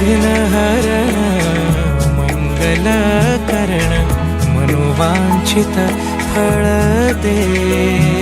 विघ्न हरण मंगल करण मनोवांछित फळ दे.